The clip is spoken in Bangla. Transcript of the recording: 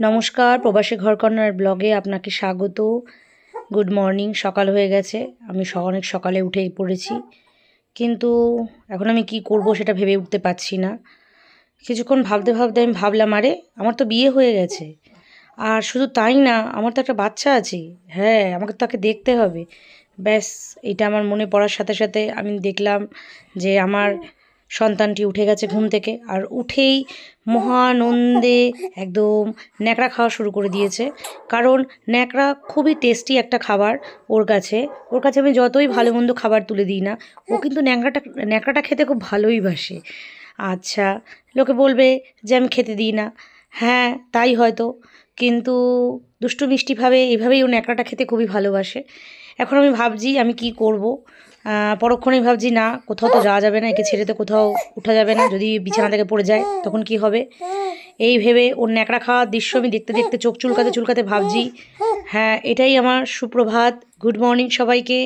নমস্কার, প্রবাসী ঘরকন্যার ব্লগে আপনাকে স্বাগত। গুড মর্নিং, সকাল হয়ে গেছে। আমি অনেক সকালে উঠেই পড়েছি। কিন্তু এখন আমি কি করব সেটা ভেবে উঠতে পারছি না। কিছুক্ষণ ভাবতে ভাবতে আমি ভাবলাম, আরে, আমার তো বিয়ে হয়ে গেছে। আর শুধু তাই না, আমার তো একটা বাচ্চা আছে। হ্যাঁ আমাকে তাকে দেখতে হবে। ব্যাস, এটা আমার মনে পড়ার সাথে সাথে আমি দেখলাম যে আমার সন্তানটি উঠে গেছে ঘুম থেকে আর উঠেই মহানন্দে একদম ন্যাকড়া খাওয়া শুরু করে দিয়েছে। কারণ ন্যাকড়া খুবই টেস্টি একটা খাবার ওর কাছে। ওর কাছে আমি যতই ভালো মন্দ খাবার তুলে দিই না, ও কিন্তু ন্যাকড়াটা ন্যাকড়াটা খেতে খুব ভালোই বাসে। আচ্ছা লোকে বলবে যে আমি খেতে দিই না। হ্যাঁ তাই হয়তো। কিন্তু দুষ্টু মিষ্টিভাবে এভাবেই ও ন্যাকড়াটা খেতে খুবই ভালোবাসে। এখন আমি ভাবছি আমি কি করব? পরক্ষণেই ভাবছি, না, কোথাও তো যাওয়া যাবে না, একে ছেড়ে তো কোথাও উঠা যাবে না, যদি বিছানা থেকে পড়ে যায়, তখন কি হবে? এই ভেবে ওর ন্যাকড়া খাওয়ার দৃশ্য আমি দেখতে দেখতে চোখ চুলকাতে চুলকাতে ভাবছি হ্যাঁ এটাই আমার সুপ্রভাত। গুড মর্নিং সবাইকে।